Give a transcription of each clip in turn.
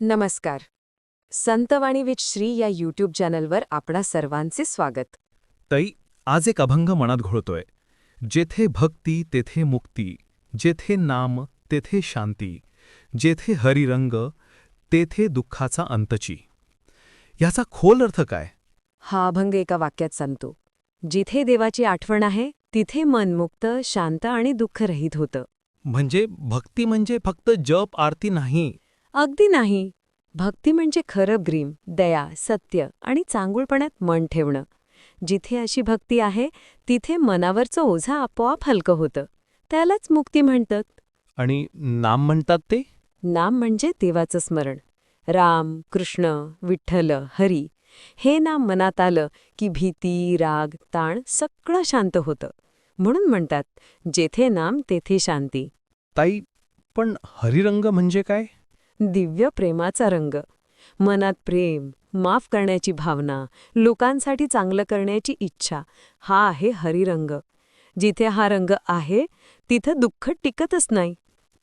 नमस्कार. संतवाणी विथ श्री या यूट्यूब चॅनलवर आपणा सर्वांचे स्वागत. तई आज एक अभंग मनात घोळतोय. जेथे भक्ती तेथे मुक्ती जेथे नाम तेथे शांती जेथे हरिरंग तेथे दुःखाचा अंतची. ह्याचा खोल अर्थ काय? हा अभंग एका वाक्यात सांगतो. जिथे देवाची आठवण आहे तिथे मन मुक्त शांत आणि दुःखरहित होतं. म्हणजे भक्ती म्हणजे फक्त जप आरती नाही अगदी नाही. भक्ती म्हणजे खरं ग्रीम दया सत्य आणि चांगुलपणात मन ठेवणं. जिथे अशी भक्ती आहे तिथे मनावरचं ओझं आपोआप हलकं होतं. त्यालाच मुक्ती म्हणतात. आणि नाम म्हणतात ते? नाम म्हणजे देवाचं स्मरण. राम कृष्ण विठ्ठल हरी हे नाम मनात आलं की भीती राग ताण सगळं शांत होतं. म्हणून म्हणतात जेथे नाम तेथे शांती. ताई पण हरिरंग म्हणजे काय? दिव्य प्रेमाचा रंग. मनात प्रेम माफ करण्याची भावना लोकांसाठी चांगलं करण्याची इच्छा हा आहे हरिरंग. जिथे हा रंग आहे तिथं दुःख टिकतच नाही.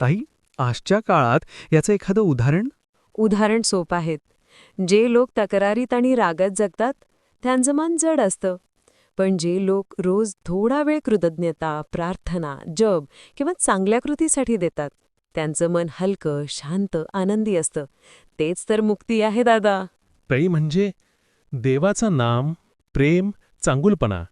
ताई आजच्या काळात याचं एखादं उदाहरण? उदाहरण सोप आहेत. जे लोक तक्रारीत आणि रागात जगतात त्यांचं मन जड असतं. पण जे लोक रोज थोडा वेळ कृतज्ञता प्रार्थना जप किंवा चांगल्या कृतीसाठी देतात त्यांचं मन हलकं शांत आनंदी असतं. तेच तर मुक्ती आहे दादा. तई म्हणजे देवाचं नाम प्रेम चांगुलपणा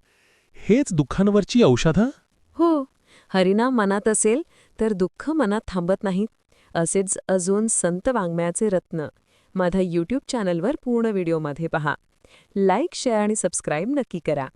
हेच दुःखांवरची औषधं हो? हरिनाम मनात असेल तर दुःख मनात थांबत नाहीत. असेच अजून संत वाङ्मयाचे रत्न. माझा यूट्यूब चॅनलवर पूर्ण व्हिडिओमध्ये पहा. लाईक शेअर आणि सबस्क्राईब नक्की करा.